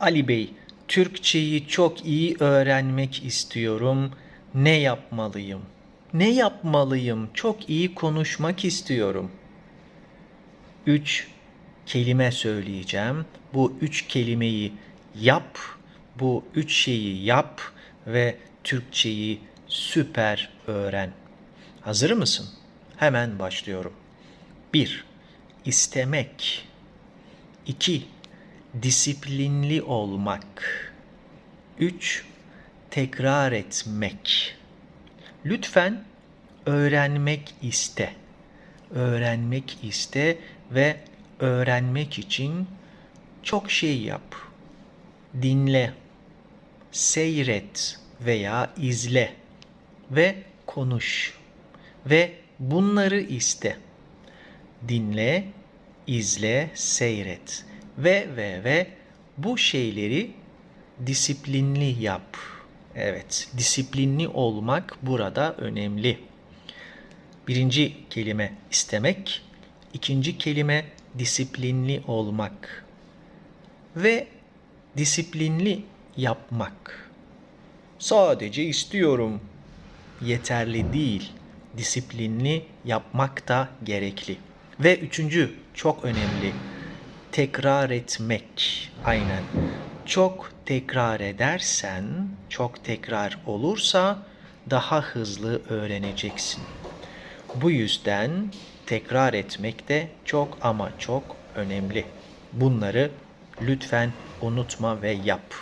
Ali Bey, Türkçeyi çok iyi öğrenmek istiyorum. Ne yapmalıyım? Ne yapmalıyım? Çok iyi konuşmak istiyorum. Üç kelime söyleyeceğim. Bu üç kelimeyi yap, bu üç şeyi yap ve Türkçeyi süper öğren. Hazır mısın? Hemen başlıyorum. 1. İstemek. 2. Disiplinli olmak. 3. Tekrar etmek. Lütfen öğrenmek iste. Öğrenmek iste ve öğrenmek için çok şey yap. Dinle, seyret veya izle ve konuş ve bunları iste. Dinle, izle, seyret ve ve ve bu şeyleri disiplinli yap. Evet, disiplinli olmak burada önemli. Birinci kelime istemek, ikinci kelime disiplinli olmak ve disiplinli yapmak. Sadece istiyorum. Yeterli değil. Disiplinli yapmak da gerekli. Ve üçüncü çok önemli. Tekrar etmek. Aynen. Çok tekrar edersen, çok tekrar olursa daha hızlı öğreneceksin. Bu yüzden tekrar etmek de çok ama çok önemli. Bunları lütfen unutma ve yap.